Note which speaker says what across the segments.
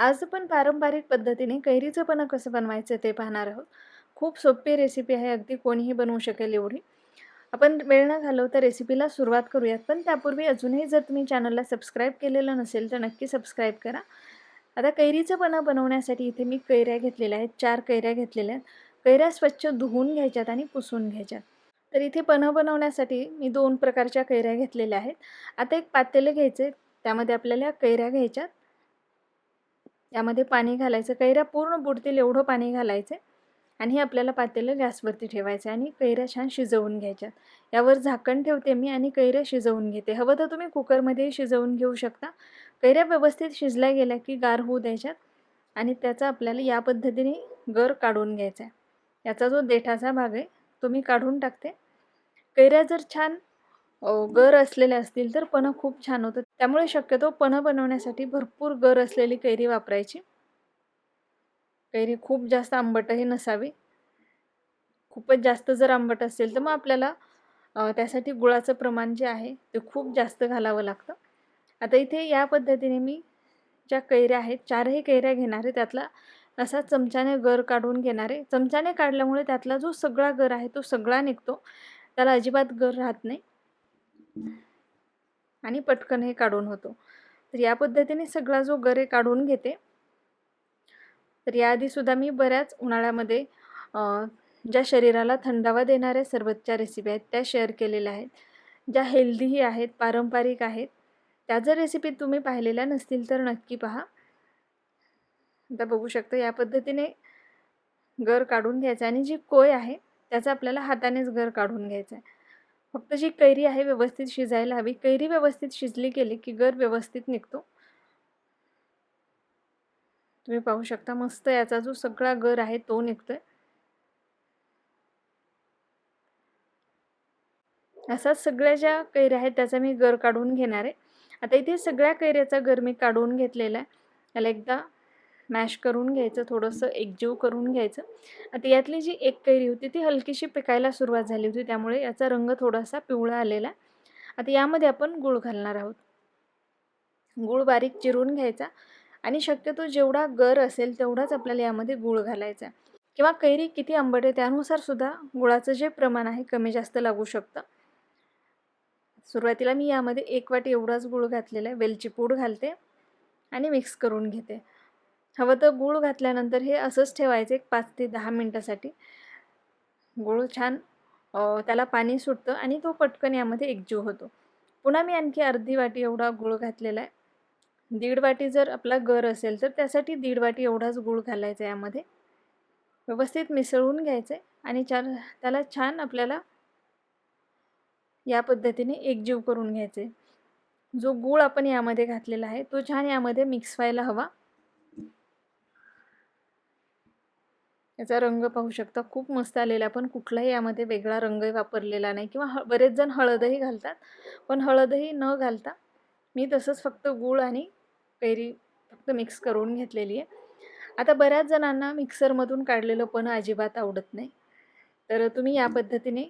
Speaker 1: आज आपण पारंपरिक पद्धतीने कैरीचं पणं कसं बनवायचं ते पाहणार आहोत. खूप सोपी रेसिपी आहे अगदी कोणीही बनवू शकेल एवढी. आपण वेळ न घालवता रेसिपीला सुरुवात करूयात पण त्यापूर्वी अजूनही जर तुम्ही चॅनलला सबस्क्राईब केलेलं नसेल तर नक्की सबस्क्राईब करा. आता कैरीचं पणं बनवण्यासाठी इथे मी कैऱ्या घेतलेल्या आहेत चार कैऱ्या घेतलेल्या आहेत. कैऱ्या स्वच्छ धुवून घ्यायच्यात आणि पुसून घ्यायच्यात. तर इथे पन्हं बनवण्यासाठी मी दोन प्रकारच्या कैऱ्या घेतलेल्या आहेत. आता एक पातेलं घ्यायचं आहे त्यामध्ये आपल्याला कैऱ्या घ्यायच्यात. यामध्ये पाणी घालायचं. कैऱ्या पूर्ण बुडतील एवढं पाणी घालायचं आणि हे आपल्याला पातेलं गॅसवरती ठेवायचं आणि कैऱ्या छान शिजवून घ्यायच्यात. यावर झाकण ठेवते मी आणि कैऱ्या शिजवून घेते. हवं तर तुम्ही कुकरमध्येही शिजवून घेऊ शकता. कैऱ्या व्यवस्थित शिजल्या गेल्या की गार होऊ द्यायच्यात आणि त्याचा आपल्याला या पद्धतीने गर काढून घ्यायचा आहे. याचा जो देठाचा भाग आहे तो मी काढून टाकते. कैऱ्या जर छान गर असलेले असतील तर पन्हं खूप छान होतं. त्यामुळे शक्यतो पन्हं बनवण्यासाठी भरपूर गर असलेली कैरी वापरायची. कैरी खूप जास्त आंबटही नसावी. खूपच जास्त जर आंबट असेल तर मग आपल्याला त्यासाठी गुळाचं प्रमाण जे आहे ते खूप जास्त घालावं लागतं. आता इथे या पद्धतीने मी ज्या कैऱ्या आहेत चारही कैऱ्या घेणार आहे. त्यातला असा चमच्याने गर काढून घेणार आहे. चमच्याने काढल्यामुळे त्यातला जो सगळा गर आहे तो सगळा निघतो. त्याला अजिबात गर राहत नाही. आणि पटकन हे काढून होतो. तर या पद्धतीने सगळा जो गरे काढून घेते. तर याआधीसुद्धा मी बऱ्याच उन्हाळ्यामध्ये ज्या शरीराला थंडावा देणाऱ्या सरबतच्या रेसिपी आहेत त्या शेअर केलेल्या आहेत. ज्या हेल्दीही आहेत पारंपरिक आहेत त्या जर रेसिपी तुम्ही पाहिलेल्या नसतील तर नक्की पहा. आता बघू शकता या पद्धतीने गर काढून घ्यायचं आणि जी कोय आहे त्याचा आपल्याला हातानेच गर काढून घ्यायचं आहे. फक्त जी कैरी आहे व्यवस्थित शिजायला हवी. कैरी व्यवस्थित शिजली गेली की गर व्यवस्थित निघतो. तुम्ही पाहू शकता मस्त याचा जो सगळा गर आहे तो निघतोय. असा सगळ्या ज्या कैऱ्या आहेत त्याचा मी गर काढून घेणार आहे. आता इथे सगळ्या कैऱ्याचा गर मी काढून घेतलेला आहे. याला एकदा मॅश करून घ्यायचं थोडंसं एकजीव करून घ्यायचं. आता यातली जी एक कैरी होती ती हलकीशी पिकायला सुरुवात झाली होती त्यामुळे याचा रंग थोडासा पिवळा आलेला. आता यामध्ये आपण गूळ घालणार आहोत. गूळ बारीक चिरून घ्यायचा आणि शक्यतो जेवढा गर असेल तेवढाच आपल्याला यामध्ये गूळ घालायचा. किंवा कैरी किती आंबट आहे त्यानुसार सुद्धा गुळाचं जे प्रमाण आहे कमी जास्त लागू शकतं. सुरुवातीला मी यामध्ये एक वाटी एवढाच गूळ घातलेला आहे वेलची पूड घालते आणि मिक्स करून घेते. हवं तर गूळ घातल्यानंतर हे असंच ठेवायचं एक पाच ते दहा मिनटासाठी. गूळ छान त्याला पाणी सुटतं आणि तो पटकन यामध्ये एकजीव होतो. पुन्हा मी आणखी अर्धी वाटी एवढा गूळ घातलेला आहे. दीड वाटी जर आपला गर असेल तर त्यासाठी दीड वाटी एवढाच गूळ घालायचा आहे यामध्ये. व्यवस्थित मिसळून घ्यायचं आहे आणि चार त्याला छान आपल्याला या पद्धतीने एकजीव करून घ्यायचे जो गूळ आपण यामध्ये घातलेला आहे तो छान यामध्ये मिक्स व्हायला हवा. याचा रंग पाहू शकता. खूप मस्त आलेला पण कुठलाही यामध्ये वेगळा रंग वापरलेला नाही किंवा ह बरेच जण हळदही घालतात. पण हळदही न घालता मी तसंच फक्त गूळ आणि कैरी फक्त मिक्स करून घेतलेली आहे. आता बऱ्याच जणांना मिक्सरमधून काढलेलं पण अजिबात आवडत नाही. तर तुम्ही या पद्धतीने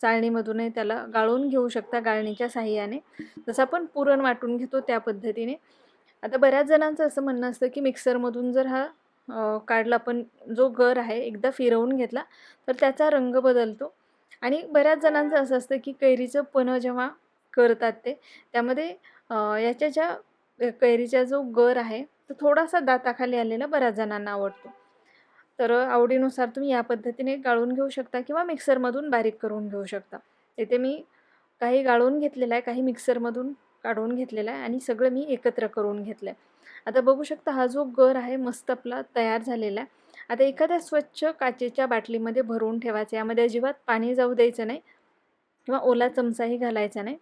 Speaker 1: चाळणीमधूनही त्याला गाळून घेऊ शकता गाळणीच्या साह्याने. जसं आपण पुरण वाटून घेतो त्या पद्धतीने. आता बऱ्याच जणांचं असं म्हणणं असतं की मिक्सरमधून जर हा काढला. पण जो गर आहे एकदा फिरवून घेतला तर त्याचा रंग बदलतो. आणि बऱ्याच जणांचं असं असतं की कैरीचं पणं जेव्हा करतात ते त्यामध्ये याच्या ज्या कैरीचा जो गर आहे तो थोडासा दाताखाली आलेला बऱ्याच जणांना आवडतो. तर आवडीनुसार तुम्ही या पद्धतीने गाळून घेऊ शकता किंवा मिक्सरमधून बारीक करून घेऊ शकता. येथे मी काही गाळून घेतलेलं आहे काही मिक्सरमधून काढून घेतलेला आहे आणि सगळं मी एकत्र करून घेतलं आहे आता बघू शकता हा जो गर आहे मस्त आपला तयार झालेला आहे. आता एखाद्या स्वच्छ काचेच्या बाटलीमध्ये भरून ठेवायचं यामध्ये अजिबात पाणी जाऊ द्यायचं नाही किंवा ओला चमचाही घालायचा नाही.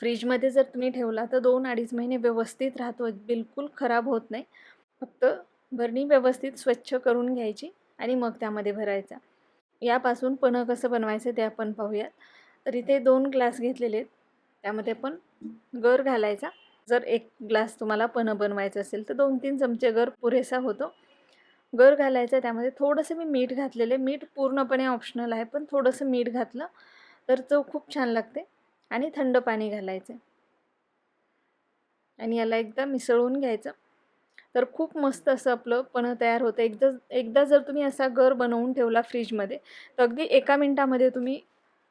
Speaker 1: फ्रीजमध्ये जर तुम्ही ठेवला तर दोन अडीच महिने व्यवस्थित राहतो बिलकुल खराब होत नाही. फक्त भरणी व्यवस्थित स्वच्छ करून घ्यायची आणि मग त्यामध्ये भरायचा. यापासून पन्हं कसं बनवायचं ते आपण पाहूयात. तर इथे दोन ग्लास घेतलेले आहेत. त्यामध्ये पण गर घालायचा. जर एक ग्लास तुम्हाला पन्हं बनवायचं असेल तर दोन तीन चमचे गर पुरेसा होतो. गर घालायचा त्यामध्ये थोडंसं मी मीठ घातलेले मीठ पूर्णपणे ऑप्शनल आहे पण थोडंसं मीठ घातलं तर चव खूप छान लागते आणि थंड पाणी घालायचं. आणि याला एकदा मिसळून घ्यायचं. तर खूप मस्त असं आपलं पन्हं तयार होतं. एकदा एकदा जर तुम्ही असा गर बनवून ठेवला फ्रीजमध्ये तर अगदी एका मिनटामध्ये तुम्ही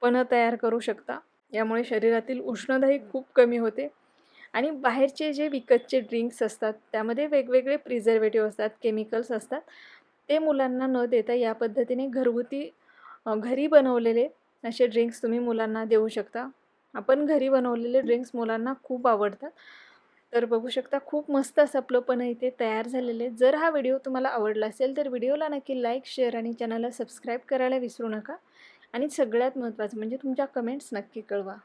Speaker 1: पन्हं तयार करू शकता. यामुळे शरीरातील उष्णताही खूप कमी होते. आणि बाहेरचे जे विकतचे ड्रिंक्स असतात त्यामध्ये वेगवेगळे प्रिझर्वेटिव्ह असतात केमिकल्स असतात. ते मुलांना न देता या पद्धतीने घरगुती घरी बनवलेले असे ड्रिंक्स तुम्ही मुलांना देऊ शकता. आपण घरी बनवलेले ड्रिंक्स मुलांना खूप आवडतात. तर बघू शकता खूप मस्त असं आपलं पण इथे तयार झालेले जर हा व्हिडिओ तुम्हाला आवडला असेल तर व्हिडिओला नक्की लाईक शेअर आणि चॅनलला सबस्क्राईब करायला विसरू नका. आणि सगळ्यात महत्त्वाचं म्हणजे तुमच्या कमेंट्स नक्की कळवा.